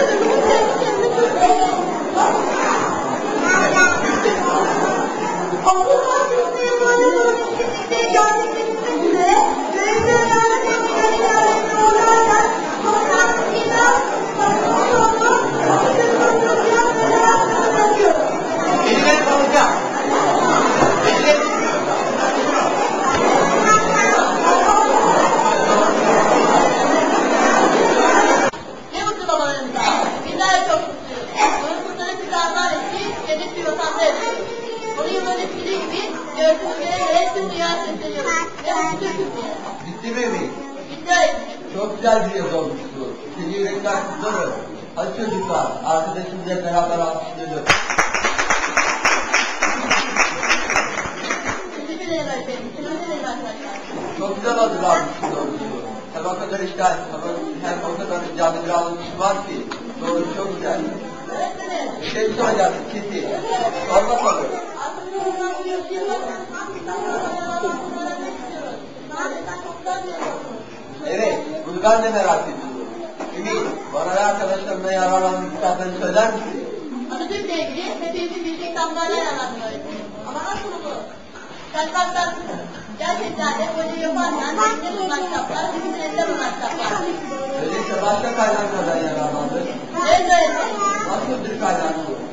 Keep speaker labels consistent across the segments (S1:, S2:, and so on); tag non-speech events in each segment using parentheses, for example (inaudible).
S1: Thank (laughs) you. Çok mutluyuz. Onun kutları bizi armağan etti, cennet bir vatanda etti. Onu yılların etkili gibi gördüğümüz yere tüm dünya sesleniyoruz. Ne mutlu Türkiye.
S2: Bitti mi emeğin?
S1: Bitti öğretmenim.
S2: Çok güzel bir yaz olmuştu. Seni yürekler kutlarım. Hadi çocuklar, arkadaşımızla beraber alkışlayalım. Çok güzel hazırlanmışsın doğrusu. Hem o kadar işler, hem o kadar canlı bir alışmış var ki.
S1: Aslında ondan bu yaşayalım.
S2: Evet, bunu ben de merak ediyorum. Ümit, bana ve arkadaşlarımla yararlandığın kitaplarını söyler misin?
S1: Atatürk'le ilgili hepimizin bildiği kitaplardan yararlandım öğretmenim. Ama nasıl bu? Kalkarsın. Gerçekten de hoca yaparken elinde bulunan kitaplar, hepimizin elinde bulunan kitaplar.
S2: Öyleyse başka kaynaklardan yararlandın.
S1: Evet öğretmenim.
S2: Nasıl bir kaynak bu?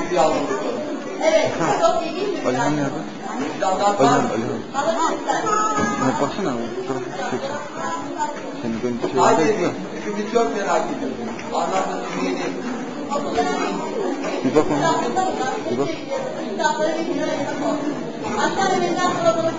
S2: ilginç bir oldu.
S1: Evet, çok ilginç bir.
S3: Alihan nerede? Alihan? Alihan. Buna baksana fotoğrafı çek. Seni görünce şey
S2: Haydi,
S3: olacak ya.
S2: çünkü çok merak ediyorum. Anlatın Ümit'i.
S3: Bir bak ona. Bir bak.
S1: Bir Aşağıda benden sonra bana